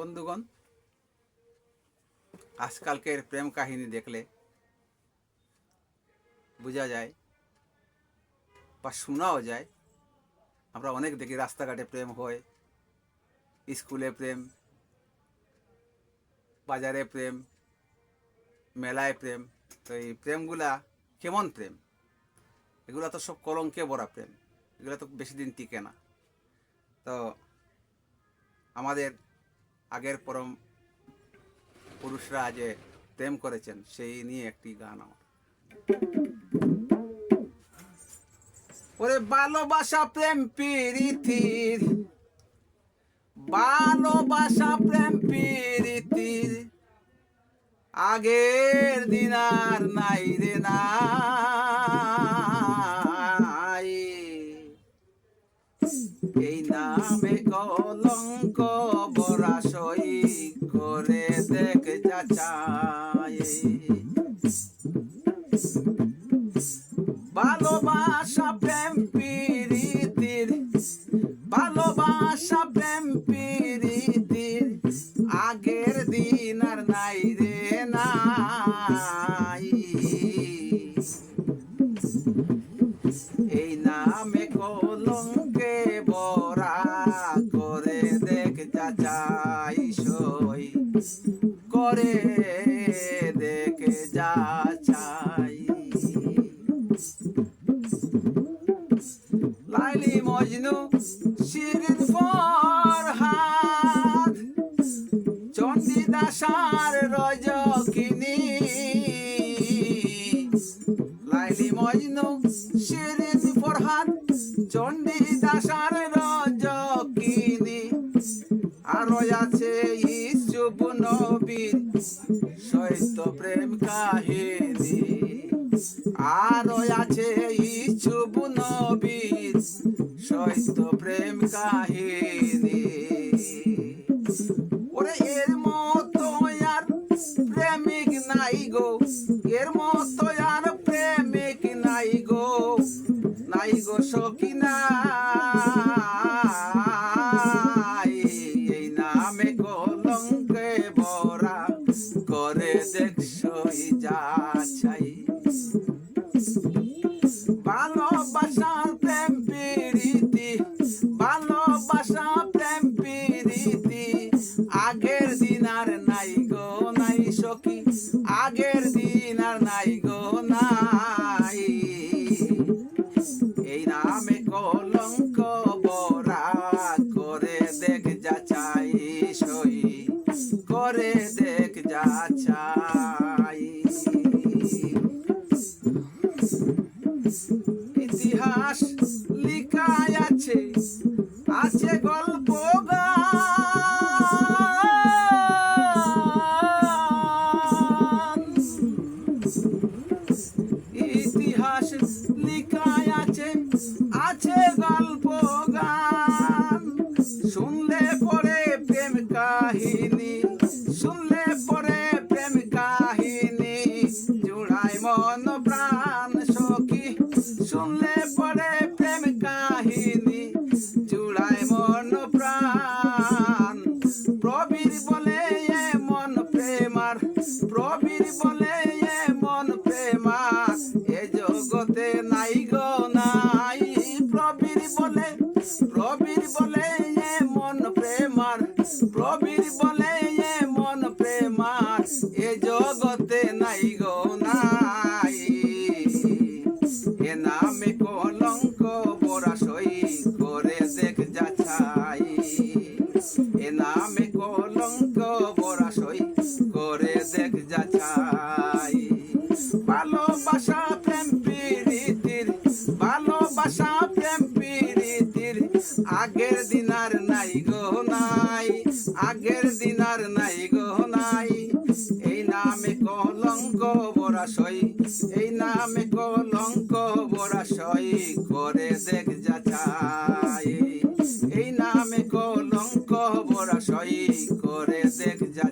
বন্ধুগণ আজকালকের প্রেম কাহিনী দেখলে বোঝা যায় বা শোনাও যায়, আমরা অনেক দেখি রাস্তাঘাটে প্রেম হয়, স্কুলে প্রেম, বাজারে প্রেম, মেলায় প্রেম, তো এই প্রেমগুলা কেমন প্রেম? এগুলো তো সব কলঙ্কে ভরা প্রেম, এগুলো তো বেশি দিন টিকে না। তো আমাদের আগের পরম পুরুষরা যে প্রেম করেছেন, সেই নিয়ে একটি গান আমার। ওরে ভালোবাসা প্রেম প্রীতির ভালোবাসা প্রেম প্রীতির আগের দিন আর নাই রে নাই। এই নামে কলঙ্ক সই করে দেখ যাচাই ভালোবাসা প্রেম প্রীতির, ভালোবাসা প্রেম প্রীতির আগের দিন আর নাই রে নাই। সই করে দেখে যাচাই লাইলি মজনু শিরিন ফরহাদ চণ্ডীদাসার রজকিনী লাইলি মজনু শিরিন ফরহাদ চণ্ডীদাসার প্রেম কাহিনী। আর আছে ইচ্ছুব নবীর সৈত প্রেম কাহিনী। ওরে এর মতো আর প্রেমিক নাই গো। যাচাই ভালোবাসার প্রেম, প্রীতি। ভালোবাসা, প্রেম, প্রীতি। আগের দিন আর নাই গো, নাই সখী। আগের দিন আর নাই গো, নাই। এই নামে কলঙ্ক বরা করে দেখ যাচাই সই। করে দেখ যাচাই আছে গল্প ইতিহাস লিখায় আছে আছে গল্প শুনলে পরে প্রেম কাহিনী, শুনলে পরে প্রেম কাহিনী। জুড়াই মন প্রাণ সখী, শুনলে পরে প্রবীর বলে মন প্রেমার, এ জগতে নাই গো নাই। প্রবীর বলে প্রবীর বলে মন প্রেমার প্রবীর বলে মন প্রেমার, এ জগতে নাই গো নাই। এ নামে কলঙ্ক বরা সই করে দেখ যাচাই এ নামে কলঙ্ক আগের দিনার নাই গো নাই, আগের দিনার নাই গো নাই। এই নামে কলঙ্ক বরাশয় এই নামে কলঙ্ক বরাশয় করে দেখ যাচাই। এই নামে কলঙ্ক বরাশয় করে দেখ যা